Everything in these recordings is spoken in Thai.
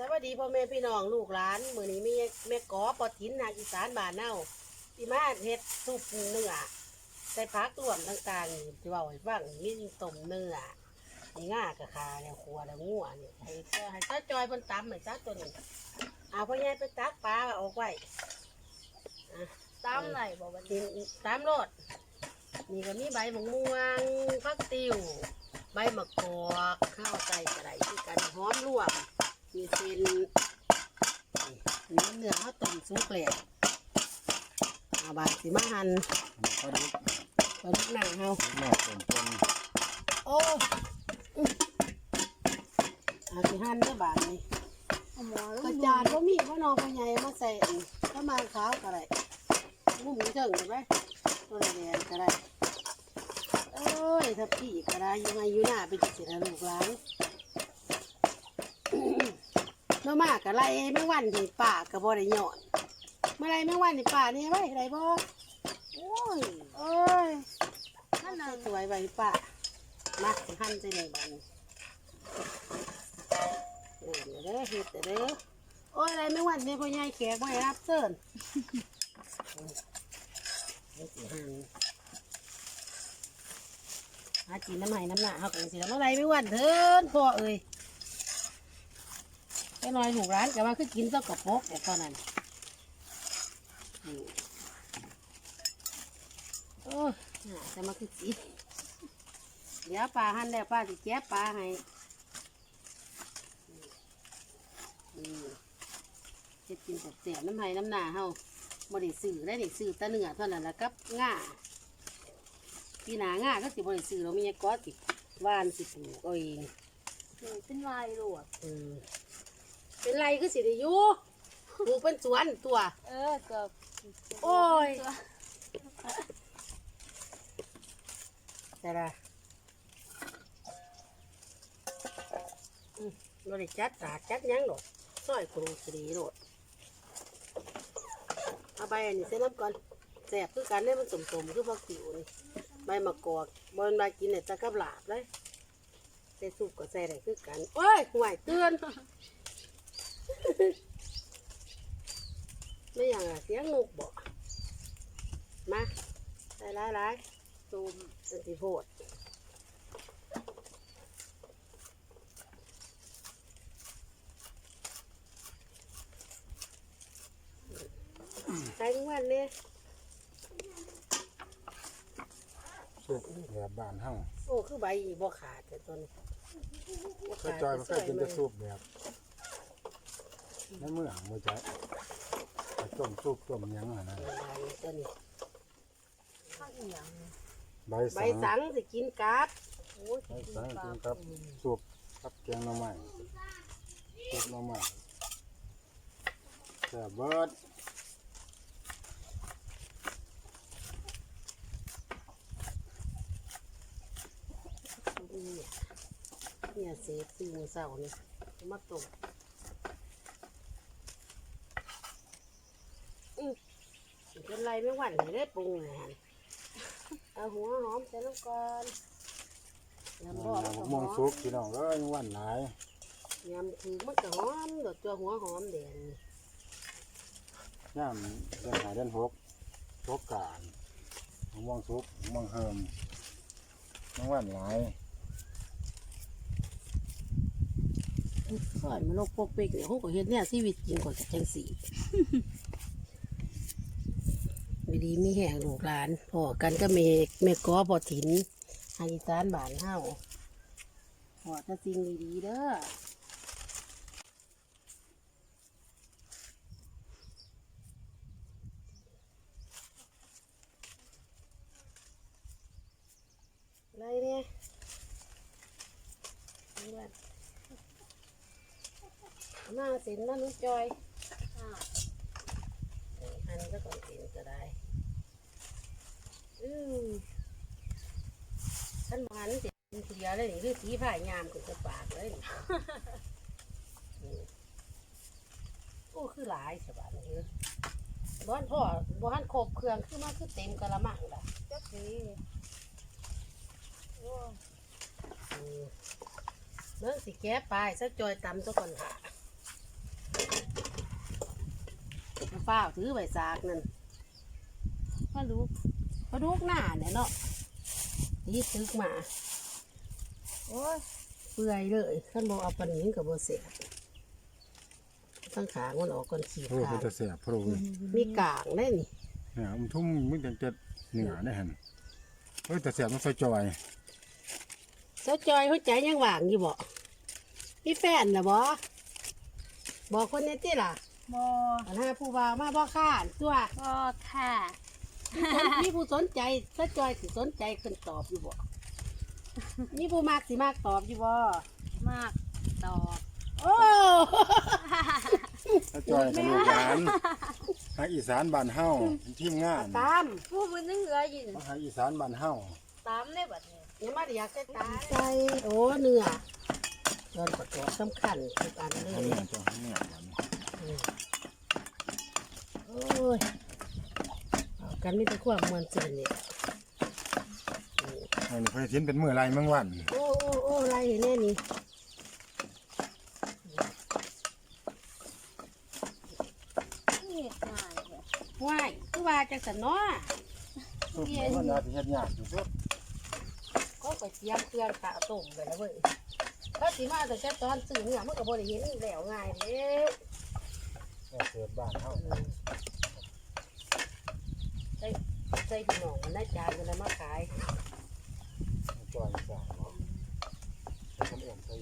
สวัสดีพ่อแม่พี่น้องลูกหลานมื้อนี้มีแม่กอปอถินนางอีสานบ้านเฮาที่มาเฮ็ดซุปเนื้อใส่ผักรวมต่างๆนี่ที่เว้าให้ฟังมีต้มเนื้อนี่ง่ากะคาแล้วขัวแล้วงัวนี่ให้เจ้าให้เจ้าจอยเพิ่นตำให้ซะตัวนี้เอาพ่อใหญ่ไปตักปลาออกไว้ตามไหนบอกว่ากินตามรสนี่ก็มีใบมะม่วงผักติ้วใบมะกอกข้าวใส่กระไรที่กันหอมรวม มีเส้นนี่เนื้อข้าวต้มซุปเลยเอาบาดสิมาหันเขาดูปลาดุกหนังเฮาแม่เป็นคนโอ้อื้อเอาสิหั่นเด้อบาดนี้เอาหมอกระจาดบ่มีพ่อนอพ่อใหญ่มาใส่อันก็มาขาวก็ได้มุมเถิงก็ได้ตัวแดงก็ได้เอ้ยถ้าพี่ก็ได้ยังไงอยู่หน้าเป็นสินะลูกหลาน เมื่อมากกะไล่แมงวันที่ป่าก็บ่ได้หย่อนเมื่อไรแมงวันที่ป่านี่ไว้ไรบ่โอ้ยโอ้ยนั่นน่ะสวยไว้ป่ามาหั่นใส่ในบัดนเออเดี๋ยวเด้อเฮ็ดเดี๋ยวเด้อโอ้ยไรแมงวันเนี่ยพ่อใหญ่แขกบ่ให้รับเชิญเฮ็ดสิหั่นหาจีน้ำไหน้ำหนาเฮากันสิแล้วเมื่อไรแมงวันเถินพ่อเอ้ย ไปหน่อยถูกร้านแต่ว่าคือกินเท่ากับพกแต่เท่านั้นอืมโอ้ยน่าจะมาคือกินเดี๋ยวปลาหั่นแล้วป้าจะแจ๊บปลาให้อืมจะกินเสียบๆน้ำไห้น้ำหนาเฮาบ่ได้ซื้อได้ได้ซื้อแตะเนื้อเท่านั้นแหละกับง่าปีหนาง่าก็สิบ่ได้ซื้อเรามีไอ้ก้อติว่านสิปลูกเอาเองเป็นลายหลวดอืม เป็นไรคือสิได้อยู่ปลูกเป็นสวนตัว เออเกือบโอ้ยแต่ละอืมเราได้จัดตาดจัดหยังหรอกซอยครูสรีโรดเอาใบอันนี้ใส่น้ำก่อนแสบคือกันเนี่ยมันสมๆคือพวกติ๋วนี่ใบมะกอกบนใบกินเนี่ยจะกับหลาบเลยใส่สุกก็ใส่ได้คือกันโอ้ยห่วยเตือน ไม่อย่างอะเสียงนกบอกมาใส่หลายๆตูมเป็นสีโพดใส่ทุกวันเลยสุกแบบบ้านเฮาโอ้คือใบอีบ่ขาดแต่ต้นบ่เคยจอยมันเคยกินแต่ซุปแบบ ในเมืองบ่ใจต้มซุปต้มหยังอะนะใบต้นนี้ข้างเอียงใบใบสังสังสิกินกับโอ้ยใบสังกินครับซุปกับแกงหน่อไม้ซุปหน่อไม้แซ่บเบิดเนี่ยเนี่ยเศษซื้อมือเสานี่เอามาต้มอือสิเป็น ไรไม่หวั่นเลยได้ปรุงเลยหั่นเอาหัวหอมใส่ลงก่อนยำรอบแล้วก็หม่วองสุมกพี่น้องเอ้ยยังหวันหลายยำคือมันก็หอมดอกตัวหัวหอมแดงนี่ย่ามเดือนหาเดือนหกตกกรารม่วงสุกม่วงเฮิมยังหวันหลายก่อนมันโลกปกเปิกเนี่ยเขาก็เห็นเนี่ยชีวิตจริงกว่าจะจังสี ไม่ดีมีแห่งลูกหลานพอกันก็เมเมก้อพอถินให้อีสานบ้านเฮาพอจะสิ่งดีๆเด้ออะไรเนี่ยนี่แหละหน้าสินนั่นนุจอยอ่าเอออันก็ก่อนสินก็ได้ อือฉันมันสินเสียเลยนี่คือสีผ้ายามกับจะปากเลยนี่อืมโอ้คือหลายสบายเลยบ้านพ่อบ้านครบเครื่องคือมันคือเต็มกะละมังละจักสีโอ้ยอืมเมื่อสิแก้ปลายสักจอยตำซะก่อนค่ะฟ้าวถือใบสากนั่นปลา ดุกปลาดุกหน้าเนี่ยเนาะที่ตึกมา โอ้ยเปื่อยเลยขั้นบอกเอาปลาหนิงกับโบเสียตั้งขางมันออกก่อนขีดโอ้ขาเป็นดตะเสียบพระองค์มีกลางได้นี่เนี่ยมันทุ่มมันจังจะเหนือได้หันเฮ้ยตะเสียบมันไฟจอยเจ้าจอยหัวใจยังว่างอยู่บ่มีแฟนนะบ่บอกคนนี้ที่ล่ะบออันห้าผู้บ่าวมาบ่ข้านตัวบอค่ะ มีผู้สนใจเจ้าจอยสิสนใจคนตอบอยู่บ่มีผู้มากสิมากตอบอยู่บ่มากตอบโอ้ตะจอยกับลูกหลานหาอีสานบ้านเฮาเป็นทีมงานตามผู้มันนึงเหลืออยู่มาหาอีสานบ้านเฮาตามได้บัดนี้อย่ามาอยากจะตายใจโอ้เนื้อส่วนประกอบสำคัญทุกอันเลเอายเนี่ยจ้ะเอาเนี่ยบัดนี้โอ้ยเอา กันมีแต่ความมวนซื่นนี่อันนี้เพิ่นสินเป็นมื้อไรเมืองวันโอ้โอ้โอ้อะไรแน่นี่นี่ง่ายเลยว้ายคือว่าจังสันเนาะสุดแล้วมันน่าสิเฮ็ดยากที่สุดก็ไปเตรียมเครื่องตะต้มไปแล้วเว้ยถ้าสิมาแต่แค่ตอนซื้อเนี่ยมันก็บ่ได้เห็นแล้วง่ายเด้ แม่เกิดบ้านเฮาใส่ใส่พี่น้องมันได้จานกันแล้วมาขายจอยสาเนาะคนอื่นใส่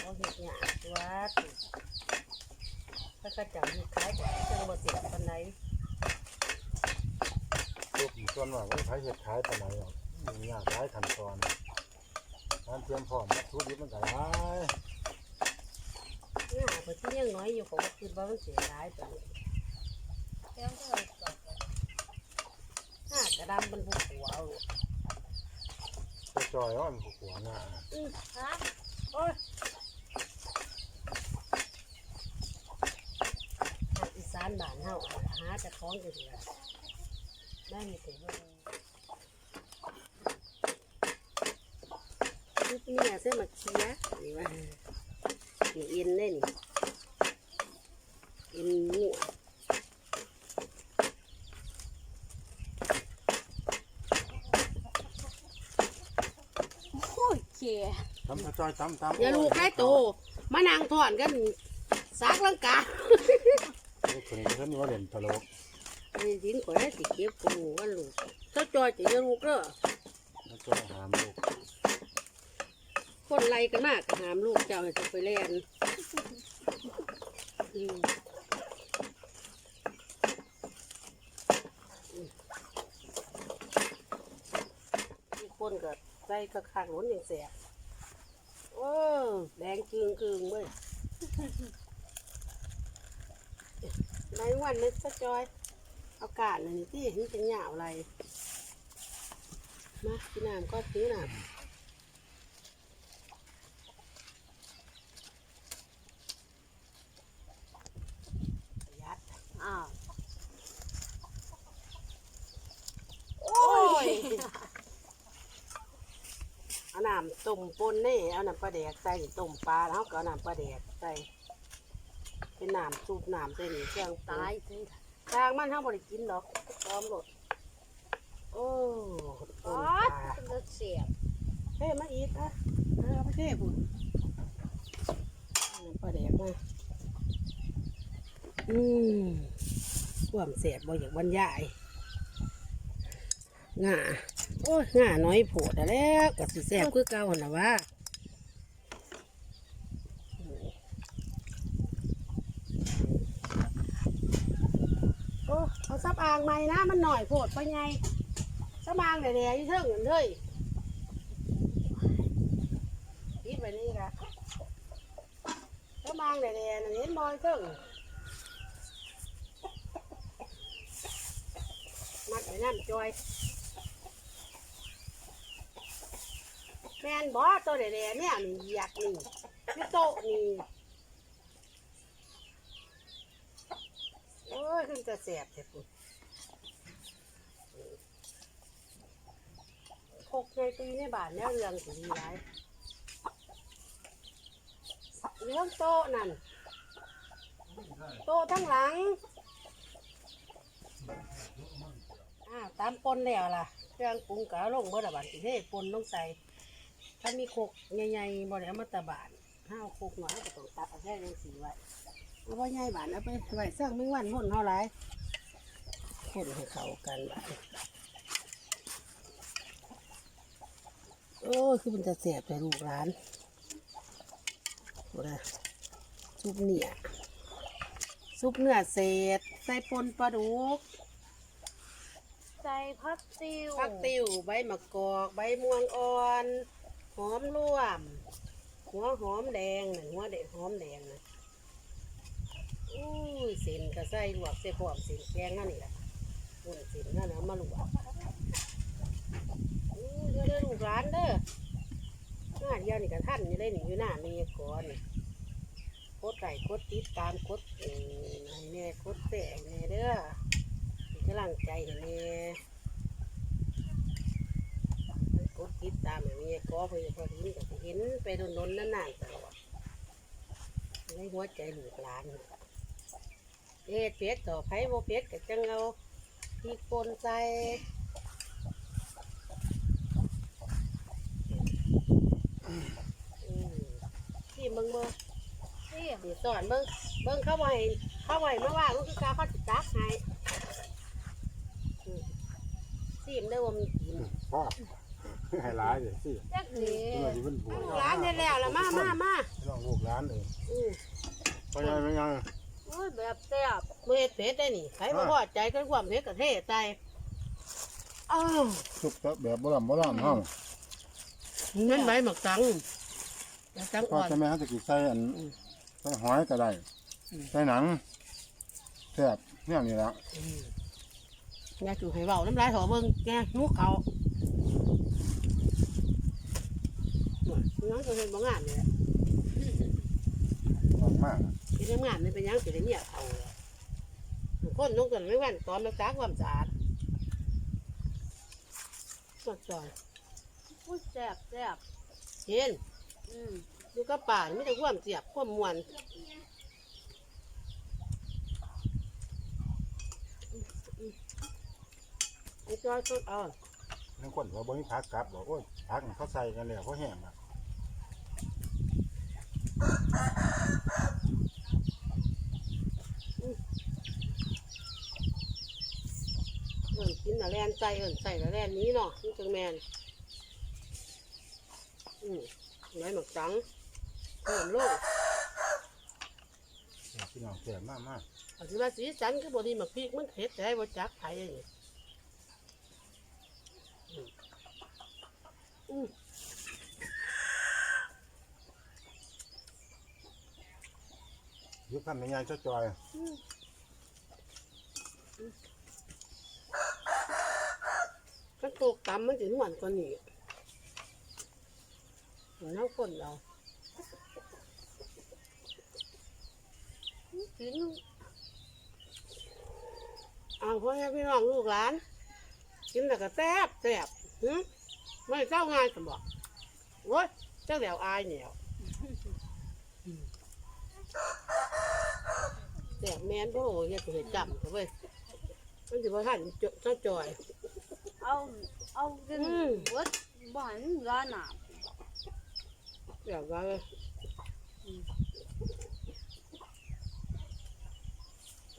เอาเห็ดหยาตัวติถ้าก็จับเห็ดขายจะบ่เสียปานใดลูกส่วนมากก็ใช้เฮ็ดขายปานใดหรอกมียากหลายขั้นตอนการเตรียมพร้อมวัตถุดิบมันก็หลาย หน้าเพิ่ยังน้อยอยู่ผมก็คิดว่ามันเสียหลายปานนี้วก็น่ากระดำมันผู้หัวเอาตะจอยว่ามันผู้หัวหน้าฮะโอ้ยอีสานบ้านเฮาเอาหาแต่ของอยู่เดียได้มีแต่บ่นี่เนี่ยเส้นมาเคียนี่ว่านี่อ็นได้นี่ เอ็นงัวโอ้ยเขียตำตะจอยตำตำอย่าลูกได้โตมานั่งถอนกันสากลังกาลูกคนนี้ท่านนี่ว่าเล่นตลกไอ้ดินข่อยได้สิเก็บกูว่าลูกเจ้าจอยจะอย่าลูกเด้อตะจอยหามลูกคนไล่กันมากหามลูกเจ้าให้จะไปเล่นอืมมี คนก็ใส่กระขังหนุนอย่างเสียโอ้แดงกึ่งกึ่งเว้ยในวันนี้จะจอยเอากาศนี่ที่เห็นเป็นหยาวอะไร มาพี่น้ำก็ซื้อน้ำประหยัด อ้าว โอ้ย เอาน้ำต้มปนนี่เอาน้ำปลาแดกใส่ต้มปลาแล้วก็เอาน้ำปลาแดกใส่เป็นน้ำซุปน้ำใส่นี่เครื่องปรุงตายสิทางมันเท่าบริกินดอกพร้อมรดโอ้ต้อ๋มอปลาเป็นรถเสียบเฮ้มาอีกอะเอาไปเท่บุญเอาน้ำปลาแดกมาอืมความเสียบบ่อยากบรรยายง่า โอ้ยง่าน้อยโผดแล้วกับสิแซ่บคือเก่าหั่นะว่าโอ้เอาซับอ่างใหม่นะมันหน่อยโผดไปไงซับอ่างแดดๆอยู่เทิงกันเลยปิดไปนี่ค่ะซับอ่างแดดๆนั่นเห็นบอยเทิงมัดไว้นั่นจอย แมนบอตัวแดดๆเนี่ยนี่เหยียกนี่นี่โตะนี่โอ้ยขึ้นจะแสบเจ็บปุ๊บพกในตีในบานแล้วเรื่องสิดีหลายเรื่องโต๊ะนั่น โต๊ะทั้งหลังอ้าวตามปนแล้วล่ะ เครื่องปรุงกะลงเบิดละบาดสิเทปนลงใส่ ถ้ามีโคกใหญ่ๆบ่ได้เอามาตะบานห้าวโคกหน่อยก็ต้องตัดเอาแค่ยังสีไว้เอาไว้ใหญ่บานเอาไปไว้สร้างไม่วันม่นเท่าไรคนให้เข้ากันบาดโอ้ยคือมันจะเสียบแต่ลูกร้านโอ้ยซุปเนี่ยซุปเนื้อเศษใส่ปนปลาดุกใส่พักติวผักติวใบมะกอก ใบม่วงอ่อน หอมร่วม หัวหอมแดงน่ะหัวเด็ดหอมแดงนะอุ้ยเส้นก็ใส่ลวกใส่พร้อมเส้นแกงนั่นนี่แหละอุ่นเส้นนั่นนะมาลวกอุ้เด้อเด้อลูกร้านเด้อหน้าเดียวนี่ก็ท่านอยู่ได้หนิอยู่หน้ามีก่อนกดไก่กดติดตามกดเอ่อให้แน่กดแต่แน่เด้อเป็นกำลังใจให้แน่ ดติดตามให้แม่ก็เพื่อพอทีก็สิเห็นไปโดนๆนานๆตลอดในหัวใจหลูกหลานเอ็ดเป็ดต่อไผ่โบเป็ดก็จังเอาพริกป่นใส่ที่มึงเบิ่งนี่เดี๋ยวสอนเบิ่งเบิ่งเข้าไว้เข้าไว้เมื่อว่างก็คือการเขาติดจักให้ซีมได้ว่ามันกิน ให้ร้ายเลยสิจักดีเมื่อที่มันผัวร้านเนี่ยแล้วละมามามาน้องลูกร้านเลยอืมไปยังไปยังโอ้ยแบบแซ่บเมื่อเฮ็ดเผ็ดได้นี่ใครบ่พอใจก็ความเผ็ดกับเทใจอ้าวสุกแบบโบราณโบราณห้องนั่นใบหมักตังหมักตังก็อ่อนจะไม่ให้ตะกี้ใส่อันอืมใส่หอยก็ได้อืมใส่หนังแซ่บเนี่ยนี่ละอืมแม่จูให้เบาน้ำลายถอเบิ่งแกนุกเขาห น้องจะเห็นบ่งามเลยหอมมากที่ทำงานนี่เป็นยังสิได้เนี่ยเขาเลยคนลงกันไม่วันตอนรักษาความสะอาดสดจอยโอ้ยแซ่บแซ่บเห็นอืมดูกับป่านไม่ได้ความเสียบความมวนไอ้จอยก็เอานั่งคนว่าบ่มีผักกลับบอกโอ้ยผักเขาใส่กันแล้วเขาแห้งอะ เอิ นกินแต่แลนใจเอินใส่แต่แลนนี้เนาะนี่จังแมนอืมไว้หมักจังเพิ่มโลกพี่น้องแซ่บมากมากอธิบายสีสันคือบดีหมักพริกมันเผ็ดแต่ให้บ่จักไผ่อย่างนี้อืมอืมยุคคำในงานเจ้าจอยก็ ตกต่ำมันถึงหวานกว่านี้เหมือนน้ำคนเรากินเอาพ่อแม่พี่น้องลูกหลาน กินแต่ก็แซ่บแซ่บหึไม่เจ้าง่ายสมบอกโว้ยเจ้าแหลวอายเหนียวแซ่บแมนโอ้ยอยากจะเห็นจำเขาเว้ยมันถือว่าท่านเจ้าจอย เอา เอากินอืมเบิดบ่หันร้านหนาเดี๋ยวว่าเลย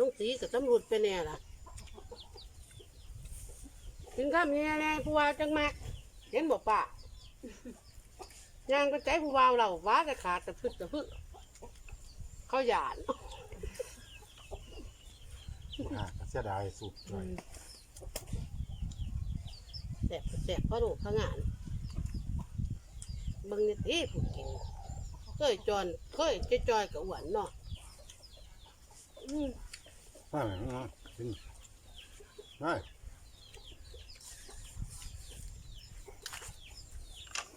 ต้องสีกับตำรวจไปแน่ล่ะกินข้าวมีแน่ผู้ว่าจังมากเห็นบอกป่ายางก็ใจผู้ว่าเราว้าจะขาดแต่พึดแต่พึดเขาหยาดอ่าเสียดายสุดเลย แสบแสบเพราะลูกเขางานเบิ่งนี่ตีผู้กินเคยจอนเคยจะจอยกับหวานเนาะอืมไม่ไม่กินไม่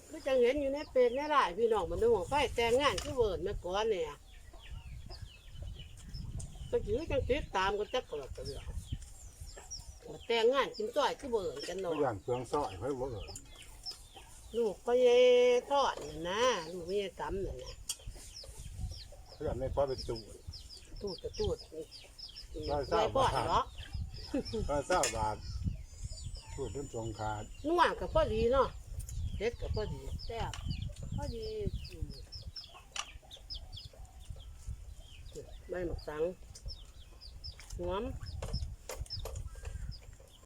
ไม่จังเห็นอยู่ในเป็ดในหลายพี่น้องมันดูของไฟแต่งงานคือเวิร์นแม่ก้อนเนี่ยก็ถือจังติดตามกันจักกรอกกระเดือกมา แต่งงานกินจ้อยคือเวิร์นกันก็เนาะย่านเปลืองซอยไว้บ่เออลูกก็ยังทอดน่ะนะลูกไม่ยังตำน่ะนะเพื่อนไม่พอไปจูดตูดกระตูดร้อยไม่เศร้าพอดบาทหรอกก็เศร้าบาทพูดเรื่องสงขาดนัวกับพอดีเนาะเด็ดกับพอดีแซ่บพอดีอืมใบหมกสังหอม